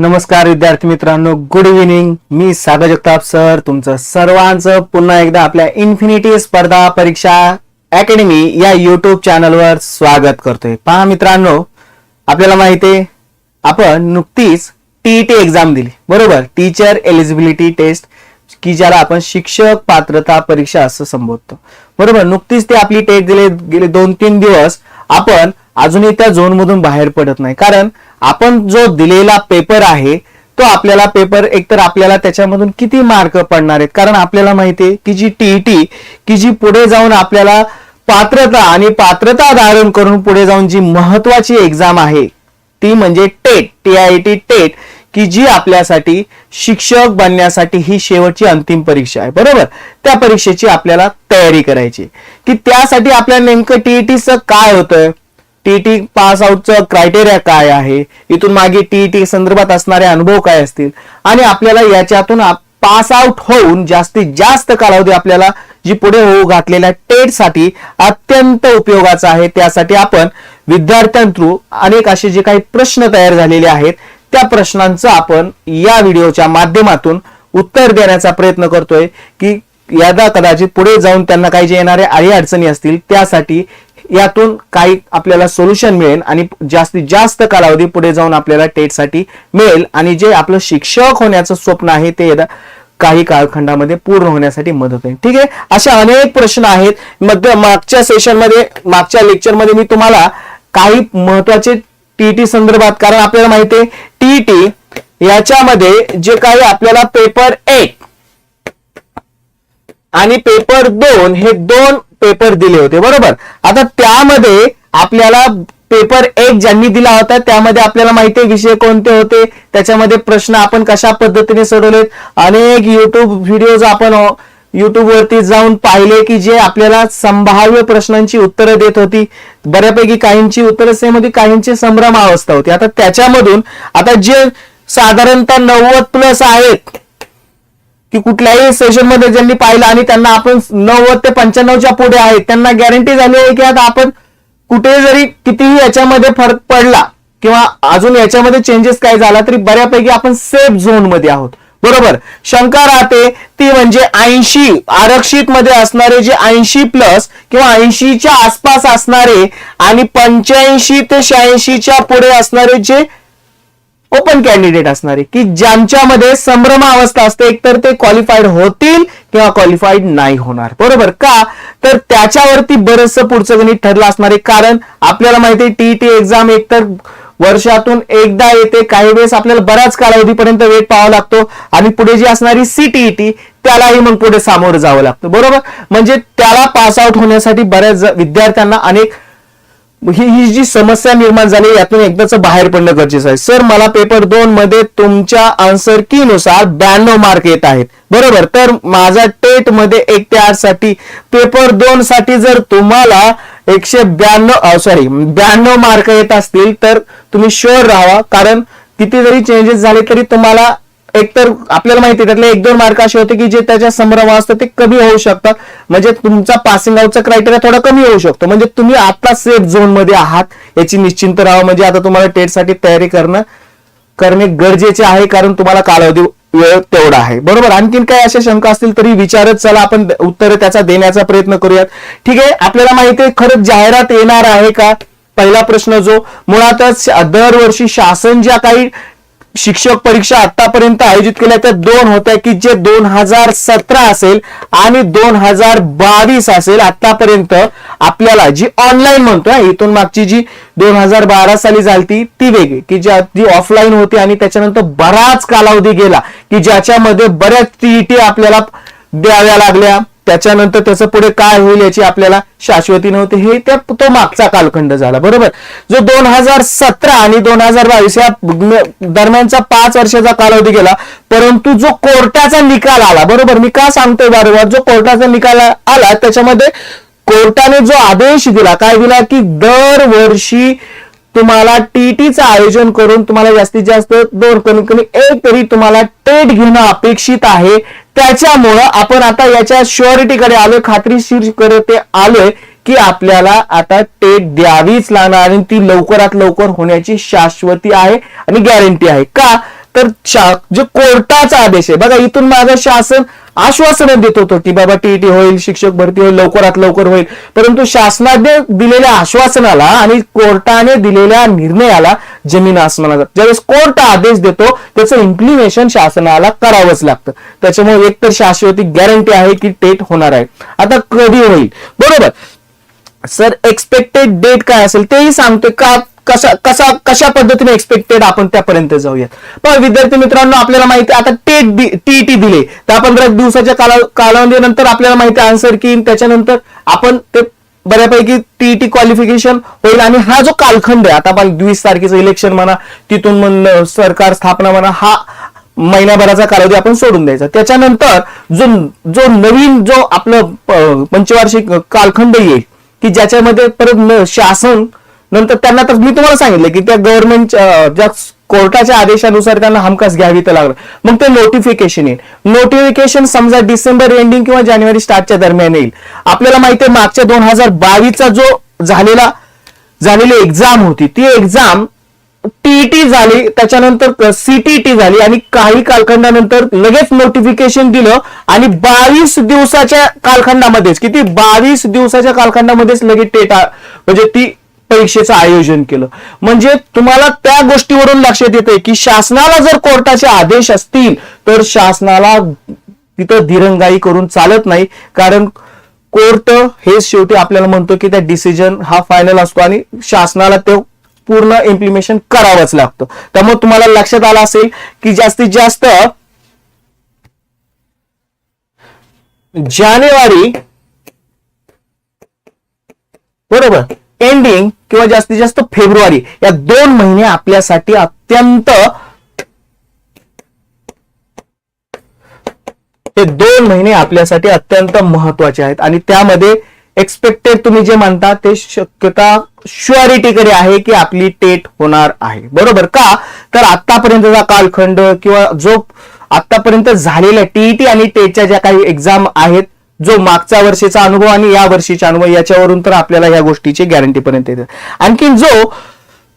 नमस्कार विद्यार्थी मित्रांनो. गुड इव्हिनिंग मी सागर जगताप सर. तुमचं सर्वांचं पुन्हा एकदा आपल्या इन्फिनिटी स्पर्धा परीक्षा अकॅडमी या युट्यूब चॅनलवर स्वागत करतोय. पहा मित्रांनो आपल्याला माहिती आहे आपण नुकतीच टीईटी एक्झाम दिली. बरोबर? टीचर एलिजिबिलिटी टेस्ट की ज्याला आपण शिक्षक पात्रता परीक्षा असं संबोधतो. बरोबर? नुकतीच ते आपली टेस्ट दिले गेले दोन तीन दिवस आपण अजूनही त्या झोन मधून बाहेर पडत नाही. कारण आपण जो दिलेला पेपर आहे तो आपल्याला पेपर एकतर आपल्याला त्याच्यामधून किती मार्क पडणार आहेत? कारण आपल्याला माहिती आहे की जी टीईटी की जी पुढे जाऊन आपल्याला पात्रता आणि पात्रता धारण करून पुढे जाऊन जी महत्वाची एक्झाम आहे ती म्हणजे TET T I T TET की जी आपल्यासाठी शिक्षक बनण्यासाठी ही शेवटची अंतिम परीक्षा आहे. बरोबर? त्या परीक्षेची आपल्याला तयारी करायची की त्यासाठी आपल्या नेमकं टीईटीचं काय होतंय? टीईटी पास आउटचं क्रायटेरिया काय आहे? इथून मागे टीईटी संदर्भात असणारे अनुभव काय असतील? आणि आपल्याला याच्यातून पास आउट होऊन जास्तीत जास्त कालावधी आपल्याला जी पुढे होऊ घातलेल्या टेटसाठी अत्यंत उपयोगाचा आहे. त्यासाठी आपण विद्यार्थ्यांथ्रू अनेक असे जे काही प्रश्न तयार झालेले आहेत त्या प्रश्नांचं आपण या व्हिडिओच्या माध्यमातून उत्तर देण्याचा प्रयत्न करतोय की यदा कदाचित पुढे जाऊन त्यांना काही जे येणारे अडी अडचणी असतील त्यासाठी यातून काही आपल्याला सोल्युशन मिळेल आणि जास्तीत जास्त कालावधी पुढे जाऊन आपल्याला टेटसाठी मिळेल. आणि जे आपलं शिक्षक होण्याचं स्वप्न आहे ते काही कालखंडामध्ये पूर्ण होण्यासाठी मदत होईल. ठीक आहे? असे अनेक प्रश्न आहेत. मध्य मागच्या सेशनमध्ये मागच्या लेक्चरमध्ये मी तुम्हाला काही महत्त्वाचे टीईटी संदर्भात कारण आपल्याला माहिती आहे टीईटी याच्यामध्ये जे काही आपल्याला पेपर एक आणि पेपर दोन हे दोन पेपर दिले होते बरोबर? आता त्यामध्ये आपल्याला पेपर एक ज्यांनी दिला होता त्यामध्ये आपल्याला माहिती विषय कोणते होते? त्याच्यामध्ये प्रश्न आपण कशा पद्धतीने सोडवलेत? अनेक युट्यूब व्हिडिओज आपण युट्यूबवरती जाऊन पाहिले की जे आपल्याला संभाव्य प्रश्नांची उत्तरं देत होती. बऱ्यापैकी काहींची उत्तरं सेम होती काहींची संभ्रम अवस्था होती. आता त्याच्यामधून आता जे साधारणतः नव्वद प्लस आहेत की कुठल्याही सेशनमध्ये ज्यांनी पाहिलं आणि त्यांना आपण नव्वद ते पंच्याण्णवच्या पुढे आहेत त्यांना गॅरंटी झाली आहे की आता आपण कुठे जरी कितीही याच्यामध्ये फरक पडला किंवा अजून याच्यामध्ये चेंजेस काय झाला तरी बऱ्यापैकी आपण सेफ झोनमध्ये आहोत. बरोबर? शंका राहते ती म्हणजे ऐंशी आरक्षित मध्ये असणारे जे ऐंशी प्लस किंवा ऐंशीच्या आसपास असणारे आणि पंच्याऐंशी ते शहाऐंशीच्या पुढे असणारे जे ओपन कॅन्डिडेट असणारे की ज्यांच्यामध्ये संभ्रम अवस्था असते एकतर ते क्वालिफाईड होतील किंवा क्वालिफाईड नाही होणार. बरोबर का? तर त्याच्यावरती बरंचसं पुढचं गणित ठरलं असणार आहे. कारण आपल्याला माहिती आहे टीईटी एक्झाम एकतर वर्षातून एकदा येते काही वेळेस आपल्याला बऱ्याच कालावधीपर्यंत वेट पाहावा लागतो आणि पुढे जी असणारी सीटीईटी त्यालाही मग पुढे सामोरं जावं लागतं. बरोबर? म्हणजे त्याला पास आउट होण्यासाठी बऱ्याच विद्यार्थ्यांना अनेक ही ही जी समस्या निर्माण झाली यातून एकदाच बाहेर पडणं गरजेचं आहे. सर मला पेपर दोन मध्ये तुमच्या आन्सर की नुसार ब्याण्णव मार्क येत आहेत. बरोबर? तर माझा टेटमध्ये एक ते आठसाठी पेपर दोन साठी जर तुम्हाला एकशे ब्याण्णव सॉरी ब्याण्णव मार्क येत असतील तर तुम्ही शुअर राहा कारण किती जरी चेंजेस झाले तरी तुम्हाला एकतर आपल्याला माहिती आहे त्यातले एक दोन मार्क असे होते की जे त्याच्या संभ्रम असतात ते कमी होऊ शकतात. म्हणजे तुमचा पासिंग आउटचा क्रायटेरिया थोडा कमी होऊ शकतो. म्हणजे तुम्ही आता सेफ झोनमध्ये आहात याची निश्चिंत राहा म्हणजे आता तुम्हाला टेटसाठी तयारी करणं करणे गरजेचे आहे कारण तुम्हाला कालावधी वेळ तेवढा आहे. बरोबर? आणखीन काही अशा शंका असतील तरी विचारत चला आपण उत्तर त्याचा देण्याचा प्रयत्न करूयात. ठीक आहे? आपल्याला माहिती आहे खरंच जाहिरात येणार आहे का? पहिला प्रश्न जो मुळातच दरवर्षी शासन ज्या काही शिक्षक परीक्षा आतापर्यंत आयोजित केल्या त्या दोन होत्या की जे दोन हजार सतरा असेल आणि दोन हजार बावीस असेल आतापर्यंत आपल्याला जी ऑनलाईन म्हणतोय इथून मागची जी दोन हजार बारा साली झाली ती वेगळी. की ज्या जी ऑफलाईन होती आणि त्याच्यानंतर बराच कालावधी गेला की ज्याच्यामध्ये बऱ्याच टीईटी आपल्याला द्याव्या लागल्या. त्याच्यानंतर त्याचं पुढे काय होईल याची आपल्याला शाश्वती नव्हती. हे त्या तो मागचा कालखंड झाला. बरोबर? जो दोन हजार सतरा आणि दोन हजार बावीस या दरम्यानचा पाच वर्षाचा कालावधी गेला परंतु जो कोर्टाचा निकाल आला बरोबर? मी का सांगतोय वारंवार? जो कोर्टाचा निकाल आला त्याच्यामध्ये कोर्टाने जो आदेश दिला काय दिला की दरवर्षी तुम्हाला टीटीचं आयोजन करून तुम्हाला जास्तीत जास्त दोन कमी कमी एक तरी तुम्हाला टेट घेणं अपेक्षित आहे. त्याच्यामुळं आपण आता याच्या शुअरिटीकडे आलोय खात्रीशीर करत आलोय की आपल्याला आता टेट द्यावीच लागणार आणि ती लवकरात लवकर होण्याची शाश्वती आहे आणि गॅरंटी आहे. का? तर शा- कोर्टाचा आदेश आहे बघा इथून माझं शासन आश्वासन देत होतो की बाबा टीईटी होईल शिक्षक भरती होईल लवकरात लवकर होईल. परंतु शासनाने दिलेल्या आश्वासनाला आणि कोर्टाने दिलेल्या निर्णयाला जमीन आसमानाचा ज्यावेळेस कोर्ट आदेश देतो त्याचं इम्प्लिमेशन शासनाला करावंच लागतं. त्याच्यामुळे एकतर शाश्वती गॅरंटी आहे की टेट होणार आहे. आता कधी होईल? बरोबर. सर एक्सपेक्टेड डेट काय असेल तेही सांगतोय का? कसा कशा कशा पद्धतीने एक्सपेक्टेड आपण त्यापर्यंत जाऊयात. पण विद्यार्थी मित्रांनो आपल्याला माहिती आता टेट टीईटी दिले. त्या पंधरा दिवसाच्या काला कालावधीनंतर आपल्याला माहिती आन्सर की त्याच्यानंतर आपण ते बऱ्यापैकी टीईटी क्वालिफिकेशन होईल. आणि हा जो कालखंड आहे आता आपण वीस तारखेचं इलेक्शन म्हणा तिथून मग सरकार स्थापना म्हणा हा महिन्याभराचा कालावधी आपण सोडून द्यायचा. त्याच्यानंतर जो जो नवीन जो आपलं पंचवार्षिक कालखंड येईल की ज्याच्यामध्ये परत न- शासन नंतर त्यांना तर मी तुम्हाला सांगितलं की त्या गव्हर्नमेंट ज्या कोर्टाच्या आदेशानुसार त्यांना हमखास घ्यावी तर लागलं. मग ते नोटिफिकेशन येईल. नोटिफिकेशन समजा डिसेंबर एंडिंग किंवा जानेवारी स्टार्टच्या दरम्यान येईल. आपल्याला माहिती आहे मागच्या दोन हजार बावीसचा जो झालेला झालेली एक्झाम होती ती एक्झाम टीईटी झाली त्याच्यानंतर सीटीटी झाली आणि काही कालखंडानंतर लगेच नोटिफिकेशन दिलं आणि बावीस दिवसाच्या कालखंडामध्येच किती? बावीस दिवसाच्या कालखंडामध्येच लगेच टेटा म्हणजे ती परीक्षेचं आयोजन केलं. म्हणजे तुम्हाला त्या गोष्टीवरून लक्षात येते की शासनाला जर कोर्टाचे आदेश असतील तर शासनाला तिथं दिरंगाई करून चालत नाही. कारण कोर्ट हे शेवटी आपल्याला म्हणतो की त्या डिसिजन हा फायनल असतो आणि शासनाला ते पूर्ण इम्प्लिमेशन करावंच लागतं. त्यामुळे तुम्हाला लक्षात आलं असेल की जास्तीत जास्त जानेवारी बरोबर? एंडिंग किंवा जास्तीत जास्त फेब्रुवारी या दोन महिने आपल्यासाठी अत्यंत हे दोन महिने आपल्यासाठी अत्यंत महत्त्वाचे आहेत. आणि त्यामध्ये एक्सपेक्टेड तुम्ही जे म्हणता ते शक्यता शुअरिटीकडे आहे की आपली टेट होणार आहे. बरोबर का? तर आतापर्यंतचा कालखंड किंवा जो आतापर्यंत झालेल्या टीईटी आणि टेटच्या ज्या काही एक्झाम आहेत जो मागच्या वर्षीचा अनुभव आणि या वर्षीचा अनुभव याच्यावरून तर आपल्याला या गोष्टीची गॅरंटी पर्यंत येते. आणखीन जो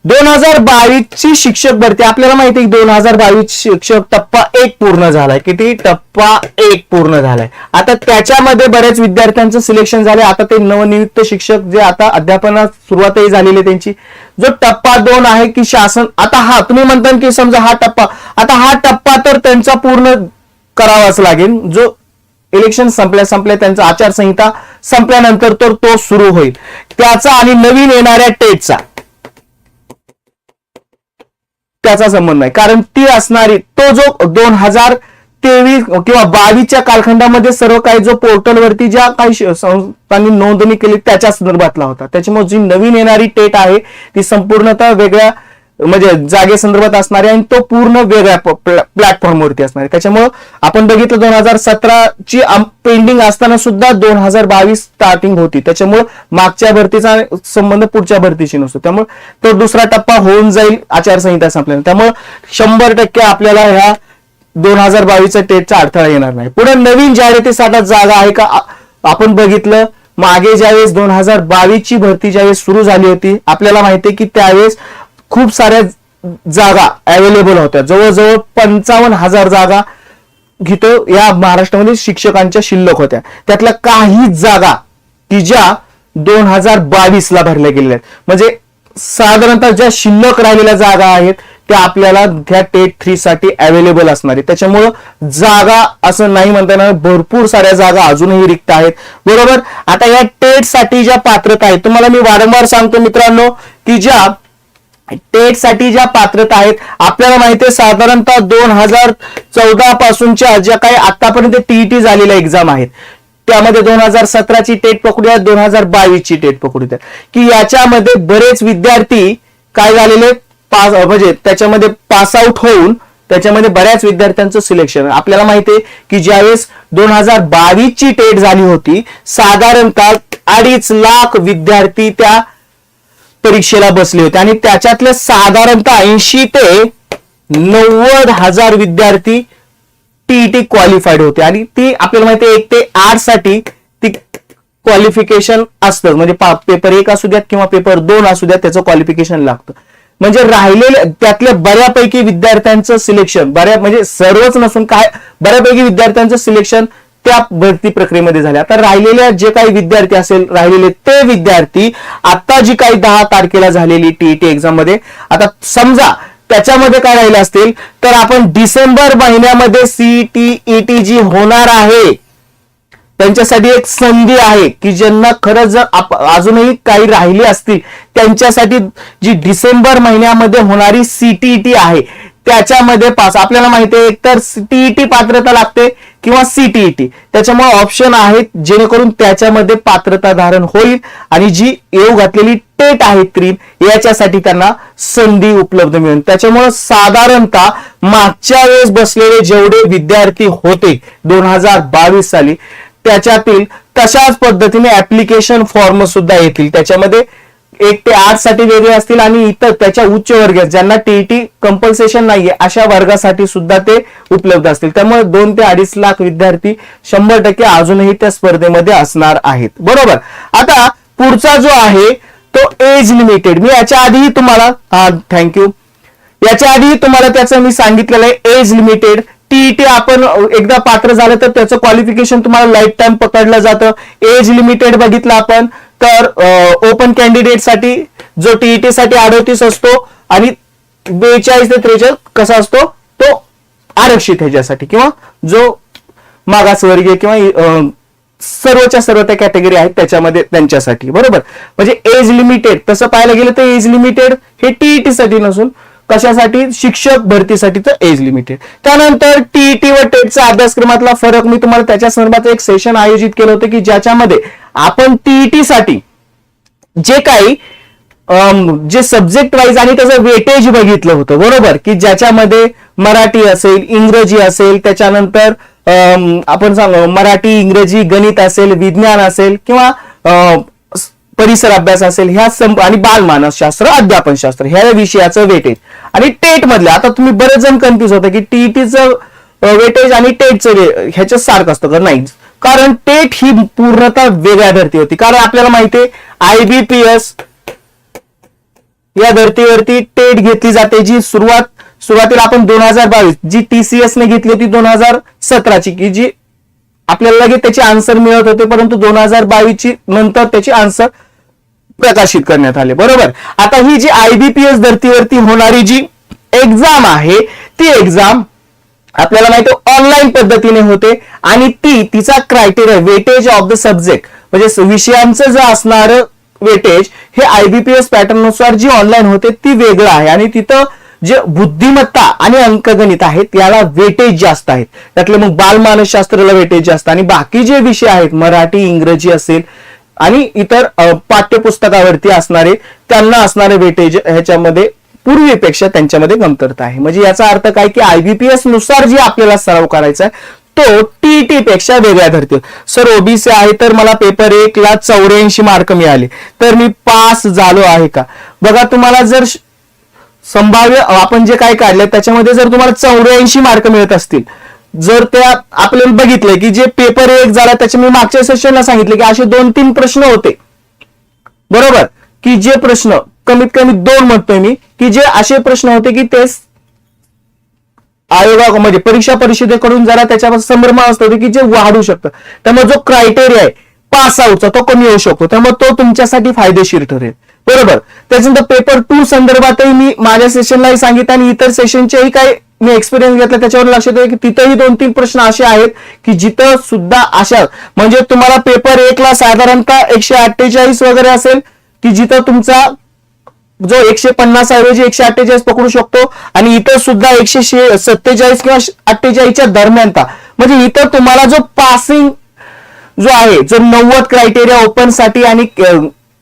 दोन हजार बावीस ची शिक्षक भरती आपल्याला माहिती आहे दोन हजार बावीस शिक्षक टप्पा एक पूर्ण झालाय. किती? टप्पा एक पूर्ण झालाय. आता त्याच्यामध्ये बऱ्याच विद्यार्थ्यांचं सिलेक्शन झालंय. आता ते नवनियुक्त शिक्षक जे आता अध्यापनात सुरुवातही झालेली आहे त्यांची. जो टप्पा दोन आहे की शासन आता हा तुम्ही म्हणता की समजा हा टप्पा आता हा टप्पा तर त्यांचा पूर्ण करावाच लागेल. जो इलेक्शन संपल्या संपल्या त्यांचा आचारसंहिता संपल्यानंतर तर तो सुरू होईल. त्याचा आणि नवीन येणाऱ्या टेटचा. त्याचा संबंध नाही. कारण ती असणारी तो जो दोन हजार तेवीस किंवा बावीसच्या कालखंडामध्ये सर्व काही जो पोर्टलवरती ज्या काही संस्थांनी नोंदणी केली त्याच्या संदर्भातला होता. त्याच्यामुळे जी नवीन येणारी टेट आहे ती संपूर्णतः वेगळ्या म्हणजे जागे संदर्भात आहे आणि तो पूर्ण वेगळ्या प्लॅटफॉर्मवरती असणार. आहे त्याच्यामुळं आपण बघितलं दोन हजार सतराची पेंडिंग असताना सुद्धा दोन हजार बावीस स्टार्टिंग होती. त्याच्यामुळं मागच्या भरतीचा संबंध पुढच्या भरतीशी नसतो. त्यामुळे तो दुसरा टप्पा होऊन जाईल आचारसंहिता संपल्यानंतर. त्यामुळं शंभर टक्के आपल्याला ह्या दोन हजार बावीसच्या टेटचा अडथळा येणार नाही. पुढे नवीन जाहिरातीसाठी जागा आहे का? आपण बघितलं मागे ज्यावेळेस दोन हजार बावीस ची भरती ज्यावेळेस सुरू झाली होती आपल्याला माहिती आहे की त्यावेळेस खूप साऱ्या जागा अवेलेबल होत्या. जवळजवळ पंचावन्न हजार जागा घेतो या महाराष्ट्रामध्ये शिक्षकांच्या शिल्लक होत्या. त्यातल्या काही जागा की ज्या दोन हजार बावीस ला भरल्या गेलेल्या आहेत. म्हणजे साधारणतः ज्या शिल्लक राहिलेल्या जागा आहेत त्या आपल्याला त्या टेट थ्री साठी अवेलेबल असणार आहे त्याच्यामुळं जागा असं नाही म्हणता येणार. भरपूर साऱ्या जागा अजूनही रिक्त आहेत. बरोबर? आता या टेटसाठी ज्या पात्रता आहेत तुम्हाला मी वारंवार सांगतो मित्रांनो की ज्या टेटसाठी ज्या पात्रता आहेत आपल्याला माहिती आहे साधारणतः दोन हजार चौदा पासूनच्या ज्या काही आतापर्यंत टीईटी झालेल्या एक्झाम आहेत त्यामध्ये दोन हजार सतराची टेट पकडूयात दोन हजार बावीसची टेट पकडूयात की याच्यामध्ये बरेच विद्यार्थी काय झालेले पास म्हणजे त्याच्यामध्ये पास आउट होऊन त्याच्यामध्ये बऱ्याच विद्यार्थ्यांचं सिलेक्शन. आपल्याला माहिती आहे की ज्यावेळेस दोन हजार बावीस ची टेट झाली होती साधारणतः अडीच लाख विद्यार्थी त्या परीक्षेला बसले होते. आणि त्याच्यातले साधारणतः ऐंशी ते नव्वद हजार विद्यार्थी टीईटी क्वालिफाईड होते. आणि ती आपल्याला माहिती आहे एक ते आठसाठी ती क्वालिफिकेशन असतं. म्हणजे पेपर एक असू द्यात किंवा पेपर दोन असू द्यात त्याचं क्वालिफिकेशन लागतं. म्हणजे राहिलेले त्यातल्या बऱ्यापैकी विद्यार्थ्यांचं सिलेक्शन बऱ्या म्हणजे सर्वच नसून काय बऱ्यापैकी विद्यार्थ्यांचं सिलेक्शन त्या भरती प्रक्रियेमध्ये झाल्या. तर राहिलेल्या जे काही विद्यार्थी असेल राहिलेले ते विद्यार्थी आता जी काही दहा तारखेला झालेली टीईटी एक्झाममध्ये आता समजा त्याच्यामध्ये काय राहिले असतील तर आपण डिसेंबर महिन्यामध्ये सीटीईटी जी होणार आहे. त्यांच्यासाठी एक संधी आहे की ज्यांना खरंच जर अजूनही काही राहिली असतील त्यांच्यासाठी जी डिसेंबर महिन्यामध्ये होणारी सीटीईटी आहे त्याच्यामध्ये पास. आपल्याला माहिती आहे एकतर टीईटी पात्रता लागते किंवा सीटीईटी त्याच्यामुळे ऑप्शन आहेत जेणेकरून त्याच्यामध्ये पात्रता धारण होईल आणि जी येऊ घातलेली टेट आहे क्रीम याच्यासाठी त्यांना संधी उपलब्ध मिळेल. त्याच्यामुळे साधारणतः मागच्या वेळेस बसलेले जेवढे विद्यार्थी होते दोन हजार बावीस साली त्याच्यातील तशाच पद्धतीने ऍप्लिकेशन फॉर्म सुद्धा येतील. त्याच्यामध्ये एक ते आठसाठी वेगळे असतील आणि इतर त्याच्या उच्च वर्ग ज्यांना टीईटी कंपल्सेशन नाहीये अशा वर्गासाठी सुद्धा ते उपलब्ध असतील. त्यामुळे दोन ते अडीच लाख विद्यार्थी शंभर टक्के अजूनही त्या स्पर्धेमध्ये असणार आहेत. बरोबर? आता पुढचा जो आहे तो एज लिमिटेड मी याच्या आधीही तुम्हाला हा थँक्यू याच्या आधीही तुम्हाला त्याचं मी सांगितलेलं आहे एज लिमिटेड टीईटी आपण एकदा पात्र झालं तर त्याचं क्वालिफिकेशन तुम्हाला लाईफ टाईम पकडलं जातं. एज लिमिटेड बघितलं आपण. तर ओपन कॅन्डिडेटसाठी जो टीईटी साठी अडतीस असतो आणि बेचाळीस ते त्रेचाळीस कसा असतो? तो आरक्षित ह्याच्यासाठी किंवा जो मागासवर्गीय किंवा सर्वच्या सर्व त्या कॅटेगरी आहेत त्याच्यामध्ये त्यांच्यासाठी. बरोबर? म्हणजे एज लिमिटेड तसं पाहायला गेलं तर एज लिमिटेड हे टीईटी साठी नसून कशासाठी? शिक्षक भरतीसाठी तर एज लिमिटेड त्यानंतर टीईटी व टेटचा अभ्यासक्रमातला फरक मी तुम्हाला त्याच्या संदर्भात एक सेशन आयोजित केलं होतं की ज्याच्यामध्ये आपण टीईटी साठी जे काही जे सब्जेक्ट वाईज आणि त्याचं वेटेज बघितलं होतं बरोबर? की ज्याच्यामध्ये मराठी असेल इंग्रजी असेल त्याच्यानंतर आपण सांग मराठी इंग्रजी गणित असेल विज्ञान असेल किंवा परिसर अभ्यास असेल ह्या सं आणि बालमानसशास्त्र अध्यापनशास्त्र ह्या विषयाचं वेटेज. आणि टेट मधलं आता तुम्ही बरेच जण कन्फ्युज होता की टीईटीचं वेटेज आणि टेटचं ह्याच्यात सारखं असतं का? नाही. कारण टेट ही पूर्णतः वेगळ्या धर्ती होती. कारण आपल्याला माहिती आहे आयबीपीएस या धर्तीवरती टेट घेतली जाते जी सुरुवात सुरुवातीला आपण दोन हजार बावीस जी टीसीएस ने घेतली होती दोन हजार सतराची की जी आपल्याला लगेच त्याची आन्सर मिळत होते परंतु दोन हजार बावीस ची नंतर त्याची आन्सर प्रकाशित करण्यात आले. बरोबर? आता ही जी आयबीपीएस धर्तीवरती होणारी जी एक्झाम आहे ती एक्झाम आपल्याला माहिती ऑनलाईन पद्धतीने होते आणि ती तिचा criteria weightage of the subject म्हणजे विषयांचं जे असणार वेटेज हे आयबीपीएस पॅटर्ननुसार जी ऑनलाईन होते ती वेगळं आहे. आणि तिथं जे बुद्धिमत्ता आणि अंकगणित आहेत याला वेटेज जास्त आहेत. त्यातले मग बालमानसशास्त्राला वेटेज जास्त. आणि बाकी जे विषय आहेत मराठी इंग्रजी असेल आणि इतर पाठ्यपुस्तकावरती असणारे त्यांना असणारे वेटेज ह्याच्यामध्ये पूर्वीपेक्षा त्यांच्यामध्ये कमतरता आहे. म्हणजे याचा अर्थ काय की आयबीपीएसनुसार जी आपल्याला सराव करायचा आहे तो टीईटी पेक्षा वेगळ्या धरते सर ओबीसी आहे तर मला पेपर एक ला चौऱ्याऐंशी मार्क मिळाले. तर मी पास झालो आहे का? बघा तुम्हाला जर संभाव्य आपण जे काय काढले त्याच्यामध्ये जर तुम्हाला चौऱ्याऐंशी मार्क मिळत असतील जर त्या आपल्याला बघितलंय की जे पेपर एक झाला त्याच्या मी मागच्या सेशनला सांगितले की असे दोन तीन प्रश्न होते. बरोबर? की जे प्रश्न कमीत कमी दोन म्हणतोय मी की जे असे प्रश्न होते की ते आयोगा म्हणजे परीक्षा परिषदेकडून जरा त्याच्यावर संभ्रम असतो की जे वाढू शकतं. त्यामुळे जो क्रायटेरिया आहे पास आउटचा तो कमी होऊ शकतो. त्यामुळे तो तुमच्यासाठी फायदेशीर ठरेल. बरोबर? त्याच्यानंतर पेपर टू संदर्भातही मी माझ्या सेशनलाही सांगितलं आणि इतर सेशनचेही काही मी एक्सपिरियन्स घेतला त्याच्यावर लक्षात येईल की तिथंही दोन तीन प्रश्न असे आहेत की जिथं सुद्धा अशा म्हणजे तुम्हाला पेपर एकला साधारणतः एकशे अठ्ठेचाळीस वगैरे असेल की जिथं तुमचा जो एकशे पन्नास ऐवजी एकशे अठ्ठेचाळीस पकडू शकतो आणि इतर सुद्धा एकशे सत्तेचाळीस किंवा अठ्ठेचाळीसच्या दरम्यानचा म्हणजे इतर तुम्हाला जो पासिंग जो आहे जो नव्वद क्रायटेरिया ओपनसाठी आणि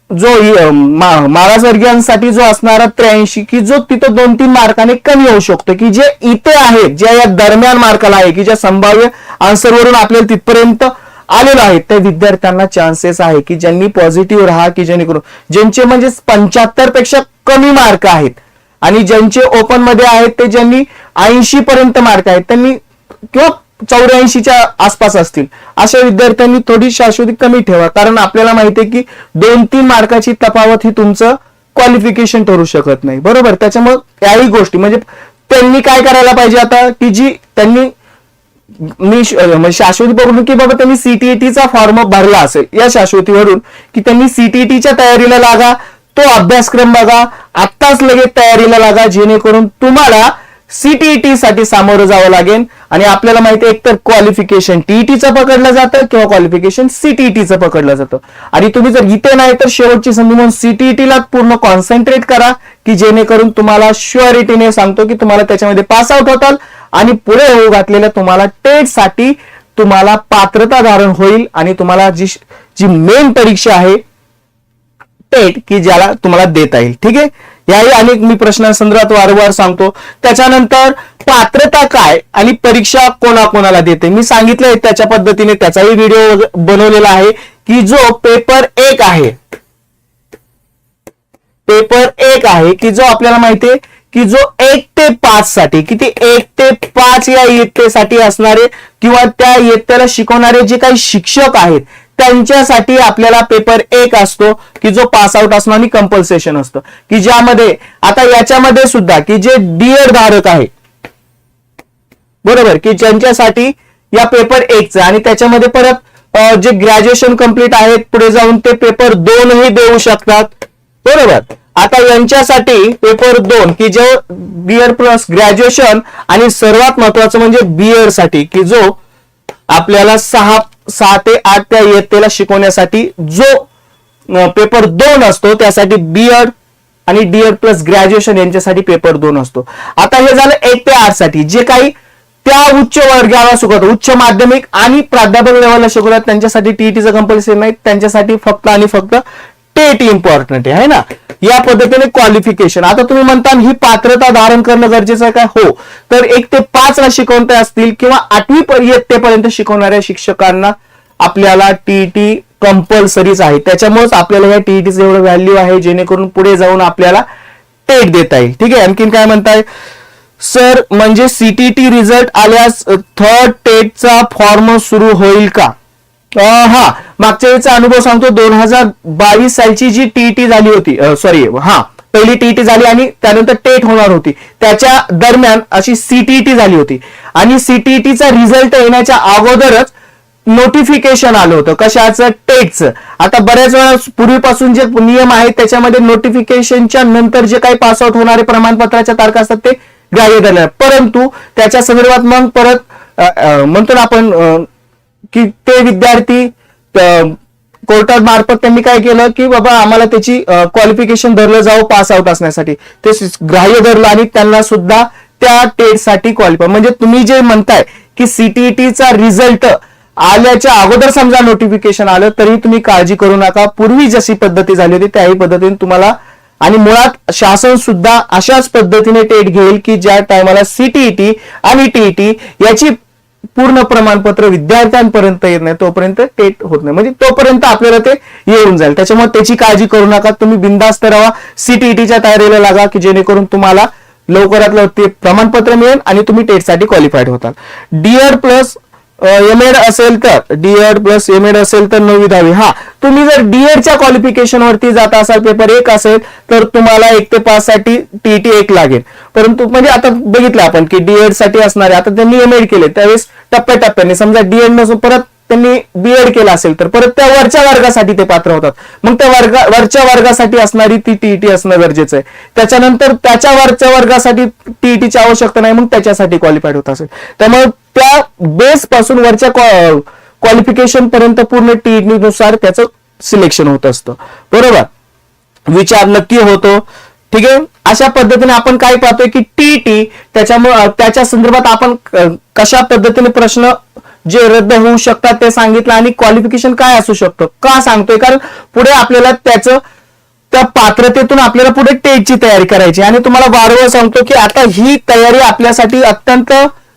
जो मागासवर्गीयांसाठी जो असणारा त्र्याऐंशी की जो तिथं दोन तीन मार्काने कमी होऊ शकतो की जे इथे आहेत ज्या या दरम्यान मार्काला आहे की ज्या संभाव्य आन्सरवरून आपल्याला तिथपर्यंत आलेलो आहे त्या विद्यार्थ्यांना चान्सेस आहे की ज्यांनी पॉझिटिव्ह राहा की जेणेकरून ज्यांचे म्हणजे पंच्याहत्तरपेक्षा कमी मार्क आहेत आणि ज्यांचे ओपनमध्ये आहेत ते ज्यांनी ऐंशी पर्यंत मार्क आहेत त्यांनी किंवा चौऱ्याऐंशीच्या आसपास असतील. अशा विद्यार्थ्यांनी थोडी शाश्वती कमी ठेवा. कारण आपल्याला माहिती आहे की दोन तीन मार्काची तफावत ही तुमचं क्वालिफिकेशन ठरू शकत नाही. बरोबर? त्याच्यामुळे याही गोष्टी. म्हणजे त्यांनी काय करायला पाहिजे आता? की जी त्यांनी मी म्हणजे शाश्वती बघून की बाबा त्यांनी सीटीईटीचा फॉर्म भरला असेल. या शाश्वतीवरून की त्यांनी सीटीईटीच्या तयारीला लागा तो अभ्यासक्रम बघा आत्ताच लगेच तयारीला लागा जेणेकरून तुम्हाला सीटीईटी साठी सामोरं जावं लागेल. आणि आपल्याला माहिती आहे एकतर क्वालिफिकेशन टीईटीचं पकडलं जातं किंवा क्वालिफिकेशन सीटीईटीचं पकडलं जातं. आणि तुम्ही जर इथे नाही तर शेवटची संधी म्हणून सीटीईटीला पूर्ण कॉन्सन्ट्रेट करा की जेणेकरून तुम्हाला शुअरिटीने सांगतो की तुम्हाला त्याच्यामध्ये पास आउट होताल. आणि पुढे होऊ घातलेल्या तुम्हाला टेटसाठी तुम्हाला पात्रता धारण होईल. आणि तुम्हाला जी जी मेन परीक्षा आहे पेट की ज्याला तुम्हाला देता येईल. ठीक आहे? याही अनेक मी प्रश्नासंदर्भात वारंवार सांगतो. त्याच्यानंतर पात्रता काय आणि परीक्षा कोणाकोणाला देते? मी सांगितलंय त्याच्या पद्धतीने त्याचाही व्हिडिओ बनवलेला आहे की जो पेपर एक आहे. पेपर एक आहे की जो आपल्याला माहितीये की जो एक ते पाच साठी किती एक ते पाच या इयत्तेसाठी असणारे किंवा त्या इयत्तेला शिकवणारे जे काही शिक्षक आहेत त्यांच्यासाठी आपल्याला पेपर एक असतो की जो पास आउट असणं आणि कंपल्सेशन असतं. की ज्यामध्ये आता याच्यामध्ये सुद्धा की जे डीएड धारक आहे बरोबर? की ज्यांच्यासाठी या पेपर एकचा आणि त्याच्यामध्ये परत जे ग्रॅज्युएशन कंप्लीट आहेत पुढे जाऊन ते पेपर दोनही देऊ शकतात. बरोबर? आता यांच्यासाठी पेपर दोन की जो बीएड प्लस ग्रॅज्युएशन आणि सर्वात महत्वाचं म्हणजे बीएडसाठी की जो आपल्याला सहा सहा ते आठ त्या इयत्तेला शिकवण्यासाठी जो पेपर दोन असतो त्यासाठी बीएड आणि डीएड प्लस ग्रॅज्युएशन यांच्यासाठी पेपर दोन असतो. आता हे झालं एक ते आठसाठी. जे काही त्या उच्च वर्गाला शिकवतात उच्च माध्यमिक आणि प्राध्यापक लेवलला शिकवतात त्यांच्यासाठी टीईटीचं कंपल्सरी नाही त्यांच्यासाठी फक्त आणि फक्त टेट इम्पॉर्टंट आहे है ना? या पद्धतीने क्वालिफिकेशन आता तुम्ही म्हणता ही पात्रता धारण करणं गरजेचं आहे काय हो. तर एक ते पाच ला शिकवते असतील किंवा आठवी इयत्तेपर्यंत शिकवणाऱ्या शिक्षकांना आपल्याला टीईटी कंपल्सरीच आहे. त्याच्यामुळेच आपल्याला या टीईटीचं एवढं व्हॅल्यू आहे जेणेकरून पुढे जाऊन आपल्याला टेट देता येईल. ठीक आहे? आणखीन काय म्हणताय? सर म्हणजे सीटीटी रिझल्ट आल्यास थर्ड टेटचा फॉर्म सुरू होईल का? हा मागच्या वेळेचा अनुभव सांगतो दोन हजार बावीस सालची जी टीईटी झाली होती सॉरी हा पहिली टीईटी झाली आणि त्यानंतर टेट होणार होती. त्याच्या दरम्यान अशी सीटीईटी झाली होती. आणि सीटीईटीचा रिझल्ट येण्याच्या अगोदरच नोटिफिकेशन आलं होतं. कशाचं? टेटचं. आता बऱ्याच वेळा पूर्वीपासून जे नियम आहेत त्याच्यामध्ये नोटिफिकेशनच्या नंतर जे काही पासआउट होणारे प्रमाणपत्राच्या तारखा असतात ते ग्राह्य धरल्या परंतु त्याच्या संदर्भात मग परत म्हणतो ना आपण की ते विद्यार्थी कोर्टात मार्फत त्यांनी काय केलं की बाबा आम्हाला त्याची क्वालिफिकेशन धरलं जावं पास आउट असण्यासाठी. ते ग्राह्य धरलं आणि त्यांना सुद्धा त्या टेटसाठी क्वालिफाय म्हणजे तुम्ही जे म्हणताय की सीटीईटीचा रिझल्ट आल्याच्या अगोदर समजा नोटिफिकेशन आलं तरी तुम्ही काळजी करू नका. पूर्वी जशी पद्धती झाली होती त्याही पद्धतीने तुम्हाला आणि मुळात शासन सुद्धा अशाच पद्धतीने टेट घेईल की ज्या टायमाला सीटीईटी आणि टीईटी याची पूर्ण प्रमाणपत्र विद्यार्थ्यांपर्यंत येत नाही तोपर्यंत टेट होत नाही. म्हणजे तोपर्यंत आपल्याला ते येऊन जाईल. त्याच्यामुळे त्याची काळजी करू नका. तुम्ही बिंदास्त राहा. सीटीईटीच्या तयारीला लागा की जेणेकरून तुम्हाला लवकरात लवकर ते प्रमाणपत्र मिळेल आणि तुम्ही टेटसाठी qualified होताल D Ed plus M Ed असेल तर डीएड प्लस एम एड असेल तर नववी दहावी. हा तुम्ही जर डीएडच्या क्वालिफिकेशन वरती जात असाल पेपर एक असेल तर तुम्हाला एक ते पाच साठी टीटी एक लागेल. परंतु म्हणजे आता बघितलं आपण की डीएडसाठी असणारे आता त्यांनी एम एड केले त्यावेळेस टप्प्याटप्प्याने समजा डीएड नसून परत त्यांनी बीएड केलं असेल तर. परत त्या वरच्या वर्गासाठी ते पात्र होतात. मग त्या वर्गा वरच्या वर्गासाठी असणारी ती टीईटी असणं गरजेचं आहे. त्याच्यानंतर त्याच्या वरच्या वर्गासाठी टीईटीची आवश्यकता नाही मग त्याच्यासाठी क्वालिफाईड होत असेल. त्यामुळे त्या बेस पासून वरच्या क्वालिफिकेशन पर्यंत पूर्ण टीईटी नुसार त्याचं सिलेक्शन होत असतं. बरोबर? विचार नक्की होतो. ठीक आहे? अशा पद्धतीने आपण काय पाहतोय की टीटी त्याच्यामुळे त्याच्या संदर्भात आपण कशा पद्धतीने प्रश्न जे रद्द होऊ शकतात ते सांगितलं आणि क्वालिफिकेशन काय असू शकतं? का सांगतोय? कारण पुढे आपल्याला त्याचं त्या पात्रतेतून आपल्याला पुढे टेटची तयारी करायची आणि तुम्हाला वारंवार सांगतो की आता ही तयारी आपल्यासाठी अत्यंत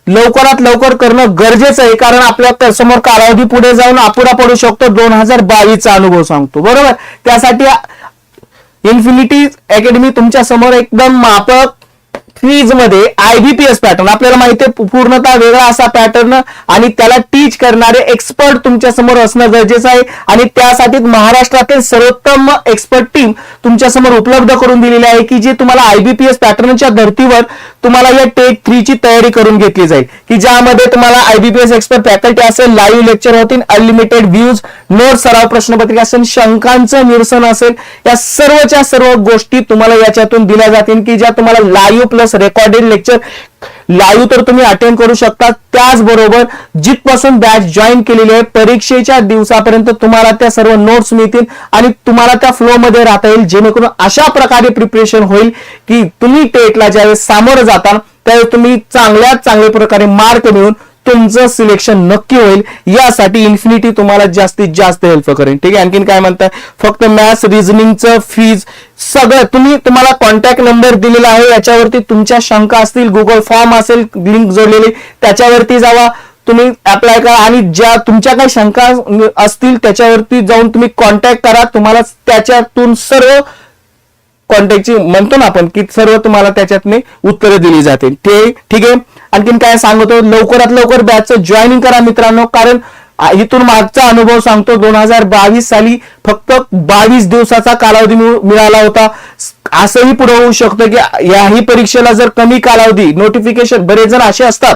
लवकरात लवकर करणं गरजेचं आहे. कारण आपल्यासमोर कालावधी पुढे जाऊन अपुरा पडू शकतो. दोन हजार बावीसचा अनुभव सांगतो. बरोबर? त्यासाठी इन्फिनिटी अकॅडमी तुमच्यासमोर एकदम मापक क्रीजमध्ये आयबीपीएस पॅटर्न आपल्याला माहिती आहे पूर्णतः वेगळा असा पॅटर्न आणि त्याला टीच करणारे एक्सपर्ट तुमच्यासमोर असणं गरजेचं आहे. आणि त्यासाठी महाराष्ट्रातील सर्वोत्तम एक्सपर्ट टीम तुमच्यासमोर उपलब्ध करून दिलेली आहे की जे तुम्हाला आयबीपीएस पॅटर्नच्या धर्तीवर तुम्हाला या टेट थ्रीची तयारी करून घेतली जाईल. की ज्यामध्ये तुम्हाला आयबीपीएस एक्सपर्ट फॅकल्टी असेल लाईव्ह लेक्चर होतील अनलिमिटेड व्ह्यूज नोट सराव प्रश्नपत्रिका असेल शंकांचं निरसन असेल या सर्वच्या सर्व गोष्टी तुम्हाला याच्यातून दिल्या जातील की ज्या तुम्हाला live plus recorded lecture live तर तुम्ही अटेंड करू शकता त्याचबरोबर जिथपासून बॅच जॉईन केलेली आहे परीक्षेच्या दिवसापर्यंत तुम्हाला त्या सर्व नोट्स मिळतील आणि तुम्हाला त्या फ्लो मध्ये राहता येईल जेणेकरून अशा प्रकारे प्रिपरेशन होईल की तुम्ही टेटला ज्यावेळेस सामोरं जाता त्यावेळेस तुम्ही चांगल्यात चांगल्या प्रकारे मार्क मिळून तुमचं सिलेक्शन नक्की होईल. यासाठी इन्फिनिटी तुम्हाला जास्तीत जास्त हेल्प करेल. ठीक आहे? आणखीन काय म्हणताय? फक्त मॅथ्स रिझनिंगचं फीज सगळं तुम्ही तुम्हाला कॉन्टॅक्ट नंबर दिलेला आहे. याच्यावरती तुमच्या शंका असतील गुगल फॉर्म असेल लिंक जोडलेली त्याच्यावरती जावा. तुम्ही अप्लाय करा आणि ज्या तुमच्या काही शंका असतील त्याच्यावरती जाऊन तुम्ही कॉन्टॅक्ट करा. तुम्हाला त्याच्यातून सर्व कॉन्टॅक्टची म्हणतो ना आपण की सर्व तुम्हाला त्याच्यातने उत्तरं दिली जातील. ते ठीक आहे? आणखीन काय सांगतो लवकरात लवकर बॅचचं जॉईनिंग करा मित्रांनो कारण इथून मागचा अनुभव सांगतो दोन हजार बावीस साली फक्त बावीस दिवसाचा कालावधी मिळाला होता. असंही पुढे होऊ शकतं की याही परीक्षेला जर कमी कालावधी नोटिफिकेशन बरेच जण असे असतात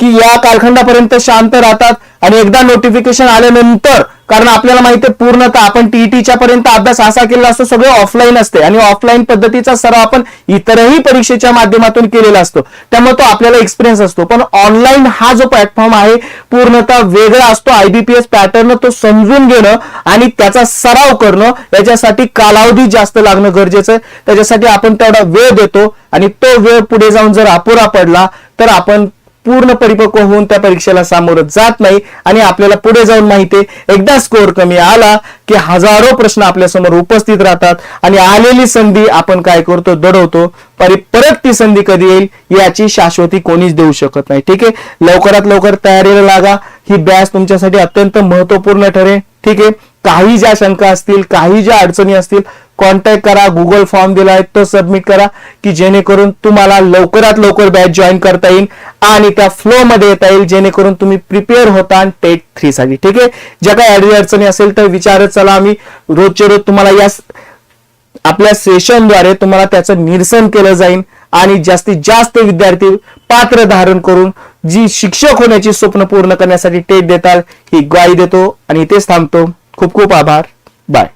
की या कालखंडापर्यंत शांत राहतात आणि एकदा नोटिफिकेशन आल्यानंतर कारण आपल्याला माहिती आहे पूर्णतः आपण टीईटीच्या पर्यंत अभ्यास असा केलेला असतो सगळं ऑफलाईन असते. आणि ऑफलाईन पद्धतीचा सराव आपण इतरही परीक्षेच्या माध्यमातून केलेला असतो. त्यामुळे तो आपल्याला एक्सपिरियन्स असतो. पण ऑनलाईन हा जो प्लॅटफॉर्म आहे पूर्णतः वेगळा असतो. आयबीपीएस पॅटर्न तो समजून घेणं आणि त्याचा सराव करणं याच्यासाठी कालावधी जास्त लागणं गरजेचं आहे. त्याच्यासाठी आपण तेवढा वेळ देतो आणि तो वेळ पुढे जाऊन जर अपुरा पडला तर आपण पूर्ण परिपक्व होऊन त्या परीक्षेला सामोरं जात नाही आणि आपल्याला पुढे जाऊन माहिती आहे एकदा स्कोअर कमी आला की हजारो प्रश्न आपल्यासमोर उपस्थित राहतात आणि आलेली संधी आपण काय करतो दडवतो परी परत ती संधी कधी येईल याची शाश्वती कोणीच देऊ शकत नाही. ठीक आहे? लवकरात लवकर तयारीला लागा. ही बॅच तुमच्यासाठी अत्यंत महत्त्वपूर्ण ठरेल. ठीक आहे? काही ज्या शंका असतील काही ज्या अडचणी असतील कॉन्टॅक्ट करा गुगल फॉर्म दिला आहे तो सबमिट करा की जेणेकरून तुम्हाला लवकरात लवकर बॅच जॉईन करता येईल आणि त्या फ्लो मध्ये येता येईल जेणेकरून तुम्ही प्रिपेअर होता टेट थ्री साठी. ठीक आहे? ज्या काही अडी अडचणी असेल तर विचारत चला आम्ही. रोजचे रोज तुम्हाला या आपल्या सेशनद्वारे तुम्हाला त्याचं निरसन केलं जाईल आणि जास्तीत जास्त विद्यार्थी पात्र धारण करून जी शिक्षक होण्याची स्वप्न पूर्ण करण्यासाठी टेट देतात ही ग्वाही देतो आणि इथेच थांबतो. खूप खूप आभार. बाय